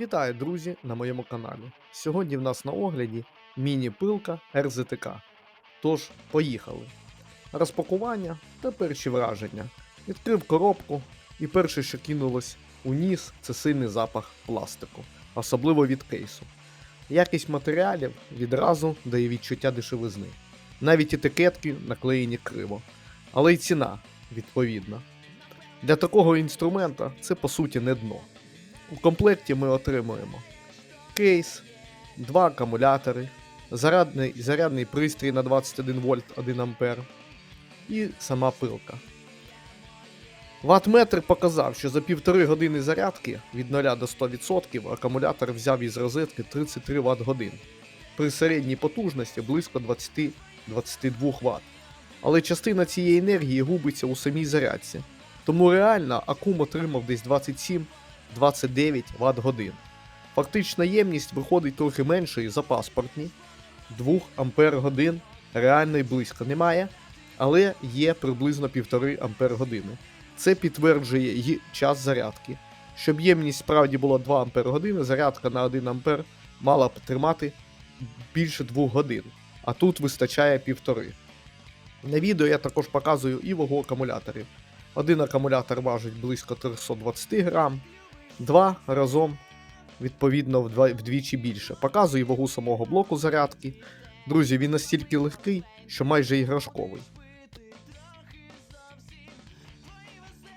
Вітаю, друзі, на моєму каналі. Сьогодні в нас на огляді міні-пилка РЗТК. Тож, поїхали. Розпакування та перші враження. Відкрив коробку, і перше, що кинулось у ніс, це сильний запах пластику, особливо від кейсу. Якість матеріалів відразу дає відчуття дешевизни. Навіть етикетки наклеєні криво, але й ціна відповідна. Для такого інструмента це по суті не дно. У комплекті ми отримуємо кейс, два акумулятори, зарядний, зарядний пристрій на 21 вольт 1 ампер і сама пилка. Ваттметр показав, що за півтори години зарядки від 0 до 100% акумулятор взяв із розетки 33 Вт годин при середній потужності близько 20-22 Вт. Але частина цієї енергії губиться у самій зарядці. Тому реально акум отримав десь 27 29 Вт годин. Фактична ємність виходить трохи меншою за паспортні 2 Ампер годин реально й близько немає, але є приблизно 1,5 Ампер години. Це підтверджує й час зарядки. Щоб ємність справді була 2 Ампер години, зарядка на 1 Ампер мала б тримати більше 2 годин, а тут вистачає 1,5. На відео я також показую і вагу акумуляторів. Один акумулятор важить близько 320 грам, два разом відповідно вдвічі більше. Показую вагу самого блоку зарядки. Друзі, він настільки легкий, що майже іграшковий.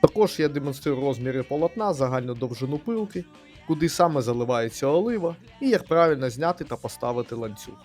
Також я демонструю розміри полотна, загальну довжину пилки, куди саме заливається олива і як правильно зняти та поставити ланцюг.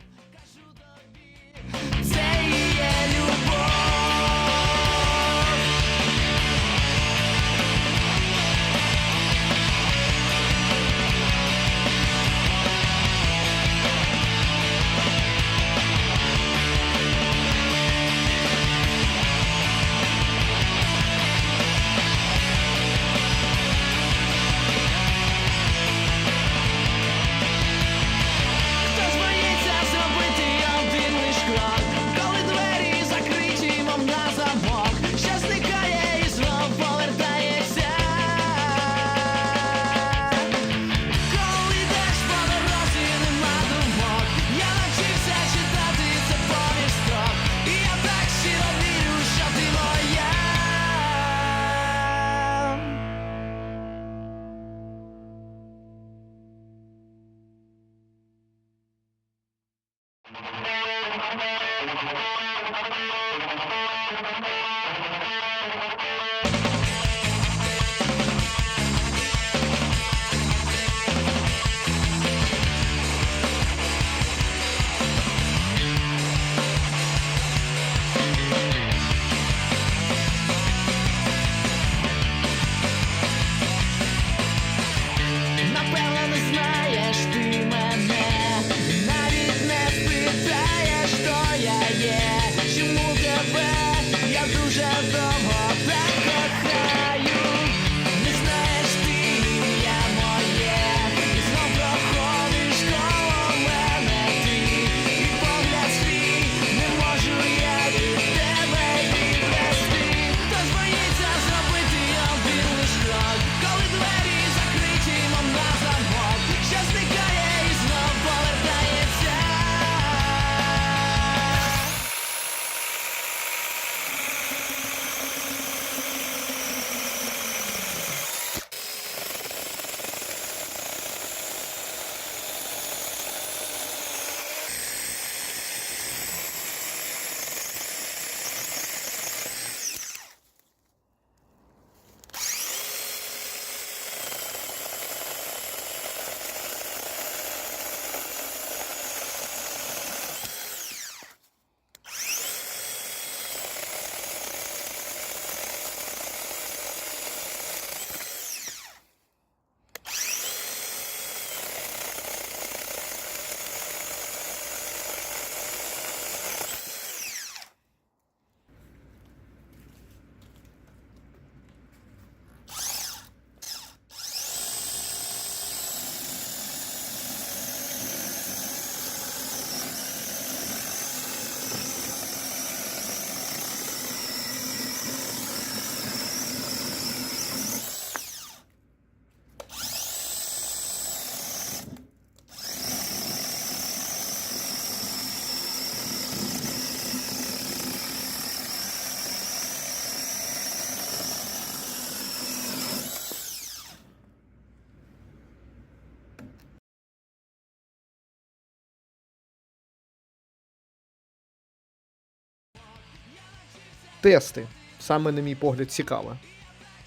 Тести. Саме, на мій погляд, цікаве.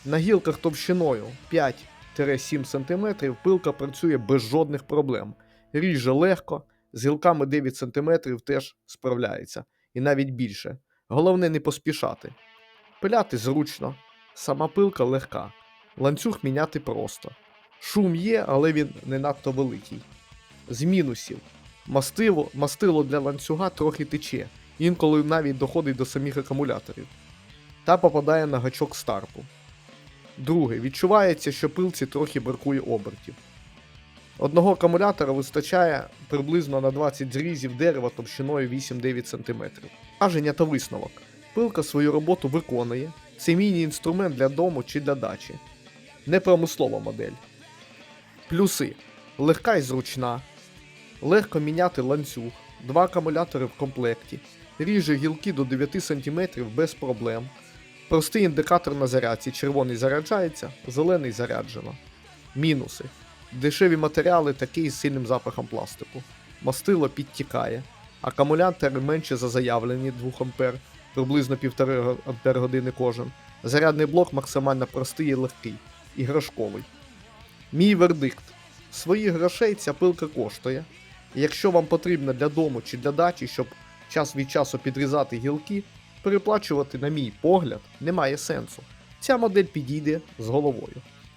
На гілках товщиною 5-7 см пилка працює без жодних проблем. Ріже легко, з гілками 9 см теж справляється, і навіть більше. Головне не поспішати. Пиляти зручно, сама пилка легка, ланцюг міняти просто. Шум є, але він не надто великий. З мінусів. Мастило, мастило для ланцюга трохи тече, інколи навіть доходить до самих акумуляторів. Та попадає на гачок старпу. Друге, відчувається, що пилці трохи бракує обертів. Одного акумулятора вистачає приблизно на 20 зрізів дерева товщиною 8-9 см. Враження та висновок. Пилка свою роботу виконує. Це міні-інструмент для дому чи для дачі. Не промислова модель. Плюси. Легка і зручна. Легко міняти ланцюг. Два акумулятори в комплекті. Ріже гілки до 9 см без проблем. Простий індикатор на зарядці. Червоний заряджається, зелений заряджено. Мінуси. Дешеві матеріали такі з сильним запахом пластику. Мастило підтікає. Акумулятори менше за заявлені 2 А, приблизно 1,5 Ампер години кожен. Зарядний блок максимально простий і легкий, іграшковий. Мій вердикт. Своїх грошей ця пилка коштує. Якщо вам потрібно для дому чи для дачі, щоб час від часу підрізати гілки, переплачувати, на мій погляд, немає сенсу. Ця модель підійде з головою.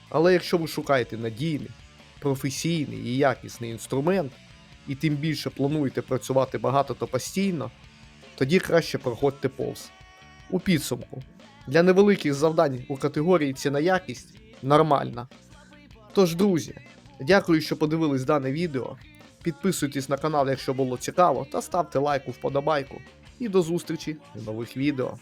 Але якщо ви шукаєте надійний, професійний і якісний інструмент, і тим більше плануєте працювати багато та постійно, тоді краще проходьте повз. У підсумку, для невеликих завдань у категорії ціна якість нормальна. Тож, друзі, дякую, що подивились дане відео. Підписуйтесь на канал, якщо було цікаво, та ставте лайк вподобайку. І до зустрічі в нових відео.